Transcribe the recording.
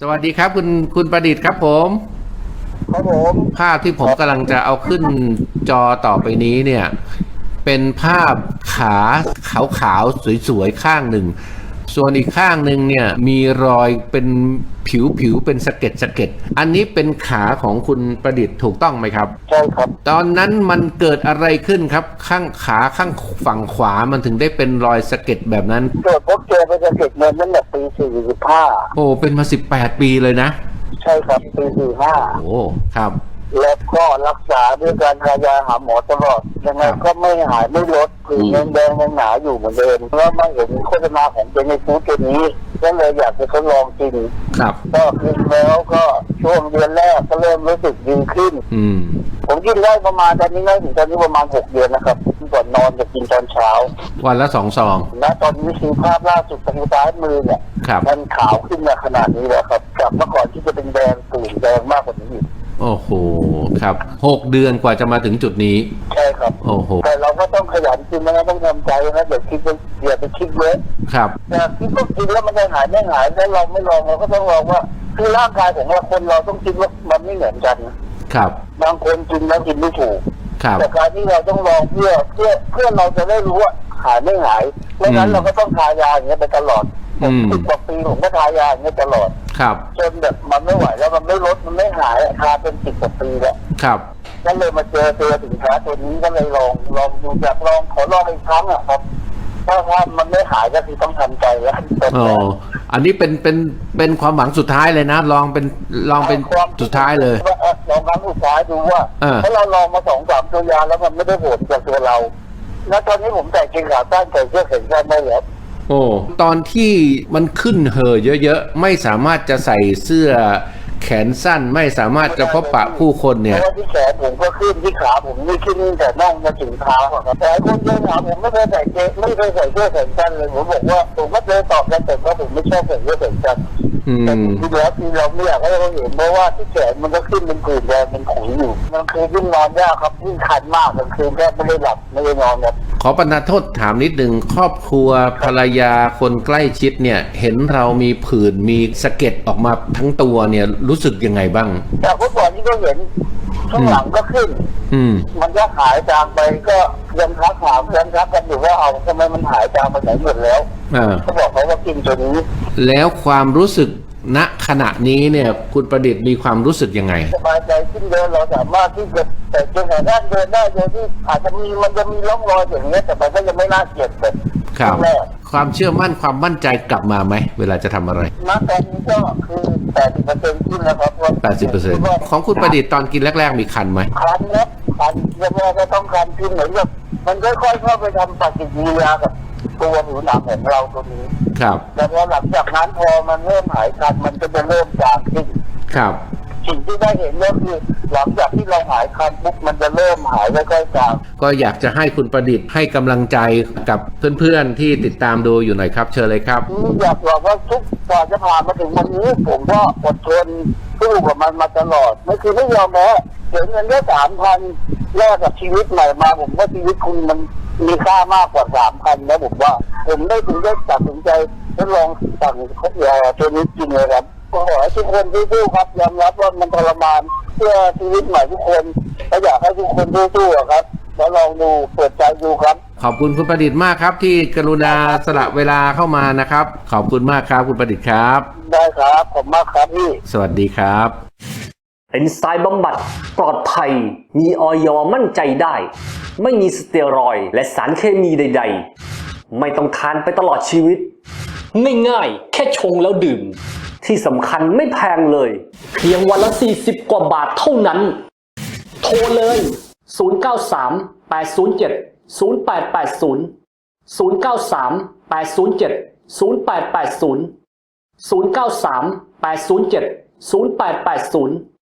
สวัสดีครับ คุณคุณประดิษฐ์ครับผม ครับผมภาพที่ผมกำลังจะเอาขึ้นจอต่อไปนี้เนี่ย เป็นภาพขาขาวๆสวยๆข้างหนึ่ง ส่วนอีกข้างหนึ่งเนี่ยมีรอยเป็นผิวๆเป็นสะเก็ดสะเก็ดอันนี้เป็นขาของคุณประดิษฐ์ถูกต้องไหมครับ ใช่ครับ ตอนนั้นมันเกิดอะไรขึ้นครับ ข้างขาข้างฝั่งขวามันถึงได้เป็นรอยสะเก็ดแบบนั้น เกิดพบเจอไปจะเก็บเงินตั้งแต่ปีสี่สิบห้าโอ้เป็นมาสิบแปดปีเลยนะ ใช่ครับปีสี่ห้าโอ้ครับแล้ว ก็รักษาด้วยการทายาหาหมอตลอดยังไงครับก็ไม่หายไม่ลดผื่นอืมแดงๆยังหนาอยู่เหมือนเดิมแล้วมาเห็นโฆษณาของเจนี่ฟูดตัวนี้ก็เลยอยากจะทดลองกินครับ ก็กินแล้วก็ช่วงเดือนแรกก็เริ่มรู้สึกดีขึ้น อืมผมกินได้ประมาณตอนนี้ได้ถึงตอนนี้ประมาณหกเดือนนะครับก่อนนอนจะกินตอนเช้า วันละสองซองและตอนนี้คือภาพล่าสุดทางซ้ายมือเนี่ยครับมันขาวขึ้นมาขนาดนี้แล้วครับจากเมื่อก่อนที่จะเป็นแดงตื่นแดงมากกว่านี้อีก โอ้โห ครับหกเดือนกว่าจะมาถึงจุดนี้ ใช่ครับ โอ้โห แต่เราก็ต้องขยันกินนะต้องทำใจนะอย่าคิดว่าอย่าไปคิดเยอะครับแต่คิดว่ากินแล้วมันจะหายไม่หายแล้วเราไม่ลองเราก็ต้องลองว่า คือร่างกายของเราคนเราต้องคิดว่ามันไม่เหมือนกัน ครับ บางคนกินแล้วกินไม่ถูกครับแต่การที่เราต้องลองเพื่อเพื่อเพื่อเราจะได้รู้ว่าหายไม่หายไม่งั้นอืมเราก็ต้องทายาอย่างเงี้ยไปตลอด ผมอืมสิบกว่าปีผมก็ทายาอย่างเงี้ยตลอด ครับ จนแบบมันไม่ไหวแล้วมันไม่ลดมันไม่หายอะทาเป็นสิบกว่าปีแล้วครับก็เลยมาเจอตัวสินค้าตัวนี้ก็เลยลองลองดูจากลองขอลองอีกครั้งอะครับถ้าถ้ามันไม่หายก็คือต้องทำใจแล้วโอ้อันนี้เป็นเป็นเป็นความหวังสุดท้ายเลยนะ ลองเป็นลองเป็นสุดท้ายเลยว่าออลองครั้งสุดท้ายดูว่าเออถ้าเราลองมาสองสามตัวยาแล้วมันไม่ได้ผลจากตัวเรา แล้วตอนนี้ผมใส่เกงขาสั้นใส่เสื้อแขนสั้นได้แล้ว โอ้ตอนที่มันขึ้นเห่อเยอะๆ ไม่สามารถจะใส่เสื้อแขนสั้นไม่สามารถจะพบปะผู้คนเพเนี่ยราะว่าที่แขนผมก็ขึ้นที่ขาผมนี่ขึ้นแต่น่องมาถึงเท้าอะครับแต่ไอ้คนเดินหาผมไม่เคยใส่เกงไม่เคยใส่เสื้อแขนสั้นเลยผมบอกว่าผมก็เลยตอบกันแต่ว่าผมไม่ชอบใส่เสื้อแขนสั้น อืแต่มจริงๆแล้วคือเราไม่อยากให้เขาเห็นเพราะว่าที่แขนมันก็ขึ้นเป็นผื่นแดงเป็นขุยอยู่ มันคือยิ่งนอนยากครับยิ่งคันมากกลางคืนแทบไม่ได้หลับไม่ได้นอนครับ ขอประทานโทษถามนิดหนึ่งครอบครัวภรรยาคนใกล้ชิดเนี่ย เห็นเรามีผื่นมีสะเก็ดออกมาทั้งตัวเนี่ยรู้สึกยังไงบ้าง แต่เมื่อก่อนที่ก็เห็นข้างหลังก็ขึ้น อืม มันก็หายจางไปก็ ยังทักถามยังทักกันอยู่ว่าเอาทำไมมันหายจางไปไหนหมดแล้วอ่า เขาบอกเขาว่ากินตัวนี้แล้วความรู้สึกณขณะนี้เนี่ย คุณประดิษฐ์มีความรู้สึกยังไง สบายใจขึ้นเดินเราสามารถที่จะแต่จนแต่ด้านเดินได้โดยที่อาจจะมีมันจะมีร่องรอยอย่างเงี้ยแต่มันก็ยังไม่น่าเกลียดแบบครับ แรก ความเชื่อมั่นความมั่นใจกลับมาไหม เวลาจะทำอะไรณตอนนี้ก็คือแปดสิบเปอร์เซ็นต์ขึ้นแล้วครับว่า80%ของคุณประดิษฐ์ตอนกินแรก ๆ มีคันไหมคันนะคันยังไงก็ต้องคันขึ้นเหมือนกับ มันค่อยๆเข้าไปทำปฏิกิริยากับตัวผิวหนังของเราตัวนี้ครับแต่พอหลังจากนั้นพอมันเริ่มหายคันมันก็จะเริ่มจางขึ้นครับสิ่งที่ได้เห็นก็คือหลังจากที่เราหายคันปุ๊บมันจะเริ่มหายค่อยๆจางก็อยากจะให้คุณประดิษฐ์ให้กำลังใจกับเพื่อนๆที่ติดตามดูอยู่หน่อยครับ เชิญเลยครับ อยากบอกว่าทุกกว่าจะผ่านมาถึงวันนี้ ผมก็อดทนสู้กับมันมาตลอดไม่คือไม่ยอมแพ้เสียเงินแค่สามพัน แลกกับชีวิตใหม่มา ผมว่าชีวิตคุณมันมีค่ามากกว่าสามพันนะผมว่า ผมได้ถึงได้ตัดสินใจทดลองสั่งเขาเอ่อตัวนี้จริงเลยครับก็ขอให้ทุกคนสู้ๆครับยอมรับว่ามันทรมานเพื่อชีวิตใหม่ทุกคนก็อยากให้ทุกคนสู้ๆอะครับแล้วลองดูเปิดใจดูครับ ขอบคุณคุณประดิษฐ์มากครับที่กรุณาสละเวลาเข้ามานะครับ ขอบคุณมากครับคุณประดิษฐ์ครับ ได้ครับผมมากครับพี่ สวัสดีครับ เอนไซม์บำบัดปลอดภัย มีออยมั่นใจได้ ไม่มีสเตียรอยด์และสารเคมีใด ๆ ไม่ต้องทานไปตลอดชีวิต ง่ายๆ แค่ชงแล้วดื่ม ที่สำคัญไม่แพงเลย เพียงวันละ 40 กว่าบาทเท่านั้น โทรเลย 093 807 0880 093 807 0880 093 807 0880